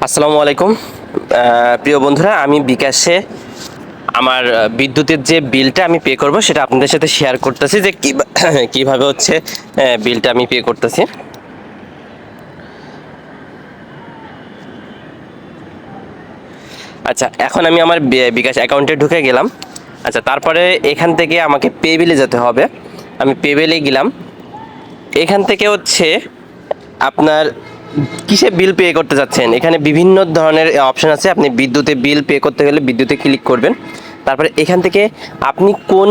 আসসালামু আলাইকুম। প্রিয় বন্ধুরা, আমি বিকাশে আমার বিদ্যুতের যে বিলটা আমি পে করব, সেটা আপনাদের সাথে শেয়ার করতেছি যে কি- কীভাবে হচ্ছে বিলটা আমি পে করতেছি। আচ্ছা এখন আমি আমার বিকাশ অ্যাকাউন্টে ঢুকে গেলাম। আচ্ছা তারপরে এখান থেকে আমাকে পে বিলে যেতে হবে। আমি পে বিলে গেলাম। এখান থেকে হচ্ছে আপনার কিসে বিল পে করতে যাচ্ছেন? এখানে বিভিন্ন ধরনের অপশন আছে। আপনি বিদ্যুতে বিল পে করতে গেলে বিদ্যুতে ক্লিক করবেন। তারপরে এখান থেকে আপনি কোন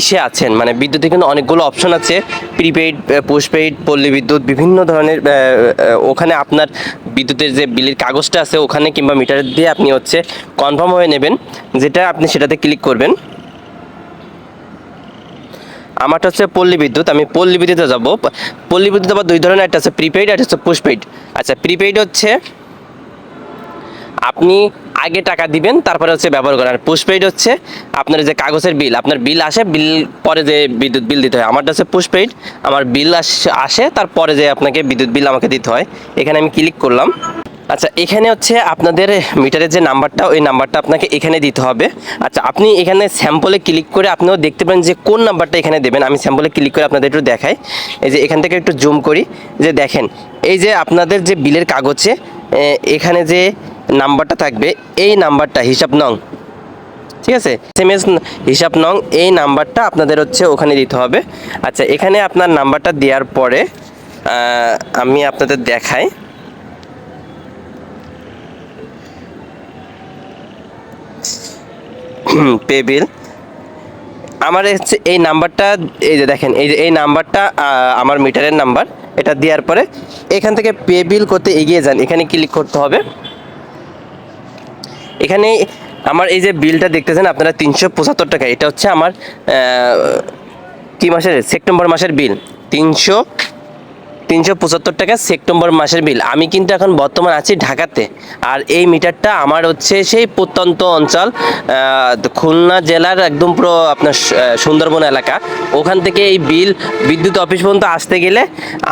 ইসে আছেন? মানে বিদ্যুতে কিন্তু অনেকগুলো অপশন আছে। প্রিপেইড পোস্টপেইড পল্লী বিদ্যুৎ, বিভিন্ন ধরনের ওখানে আপনার বিদ্যুতের যে বিলের কাগজটা আছে, ওখানে কিংবা মিটার দিয়ে আপনি হচ্ছে কনফার্ম হয়ে নেবেন। যেটা আপনি সেটাতে ক্লিক করবেন। আমারটা হচ্ছে পল্লী বিদ্যুৎ, আমি পল্লী বিদ্যুতে যাব। পল্লী বিদ্যুৎ আবার দুই ধরনের একটা আছে প্রিপেইড একটা হচ্ছে পোস্টপেইড আচ্ছা প্রিপেইড হচ্ছে আপনি আগে টাকা দিবেন, তারপরে হচ্ছে ব্যবহার করেন। আর পোস্টপেইড হচ্ছে আপনার যে কাগজের বিল আপনার বিল আসে বিল পরে যে বিদ্যুৎ বিল দিতে হয়। আমারটা হচ্ছে পোস্টপেইড আমার বিল আসে তারপরে যে আপনাকে বিদ্যুৎ বিল আমাকে দিতে হয়। এখানে আমি ক্লিক করলাম। আচ্ছা এখানে হচ্ছে আপনাদের মিটারের যে নাম্বারটা, ওই নাম্বারটা আপনাকে এখানে দিতে হবে। আচ্ছা আপনি এখানে স্যাম্পলে ক্লিক করে আপনিও দেখতে পারেন যে কোন নাম্বারটা এখানে দেবেন। আমি স্যাম্পলে ক্লিক করে আপনাদের একটু দেখাই। এই যে এখান থেকে একটু জুম করি, যে দেখেন, এই যে আপনাদের যে বিলের কাগজে এখানে যে নাম্বারটা থাকবে, এই নাম্বারটা, হিসাব নং, ঠিক আছে? এস হিসাব নং, এই নাম্বারটা আপনাদের হচ্ছে ওখানে দিতে হবে। আচ্ছা এখানে আপনার নাম্বারটা দেওয়ার পরে আমি আপনাদের দেখাই। পে বিল আমার হচ্ছে এই নাম্বারটা, এই যে দেখেন, এই যে এই নাম্বারটা আমার মিটারের নাম্বার, এটা দেওয়ার পরে এখান থেকে পে বিল করতে এগিয়ে যান। এখানে ক্লিক করতে হবে। এখানে আমার এই যে বিলটা দেখতেছেন আপনারা, তিনশো পঁচাত্তর টাকা। এটা হচ্ছে আমার কি মাসের? সেপ্টেম্বর মাসের বিল তিনশো তিনশো পঁচাত্তর টাকা সেপ্টেম্বর মাসের বিল। আমি কিন্তু এখন বর্তমান আছি ঢাকাতে। আর এই মিটারটা আমার হচ্ছে সেই প্রত্যন্ত অঞ্চল খুলনা জেলার একদম পুরো আপনার সুন্দরবন এলাকা। ওখান থেকে এই বিল বিদ্যুৎ অফিস পর্যন্ত আসতে গেলে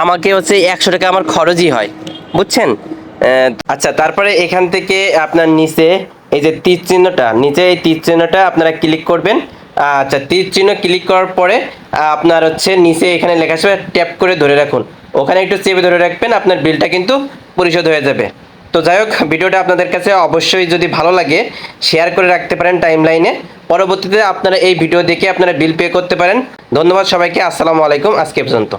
আমাকে হচ্ছে একশো টাকা আমার খরচই হয়। বুঝছেন? আচ্ছা তারপরে এখান থেকে আপনার নিচে এই যে তীর চিহ্নটা, নিচে এই তীর চিহ্নটা আপনারা ক্লিক করবেন। আচ্ছা তীর চিহ্ন ক্লিক করার পরে আপনার হচ্ছে নিচে এখানে লেখা আছে, ট্যাপ করে ধরে রাখুন। ওখানে একটু চেপে ধরে রাখবেন, আপনার বিলটা কিন্তু পরিশোধ হয়ে যাবে। তো যাই হোক, ভিডিওটা আপনাদের কাছে অবশ্যই যদি ভালো লাগে শেয়ার করে রাখতে পারেন টাইম লাইনে পরবর্তীতে আপনারা এই ভিডিও দেখে আপনারা বিল পে করতে পারেন। ধন্যবাদ সবাইকে, আসসালামু আলাইকুম, আজকে পর্যন্ত।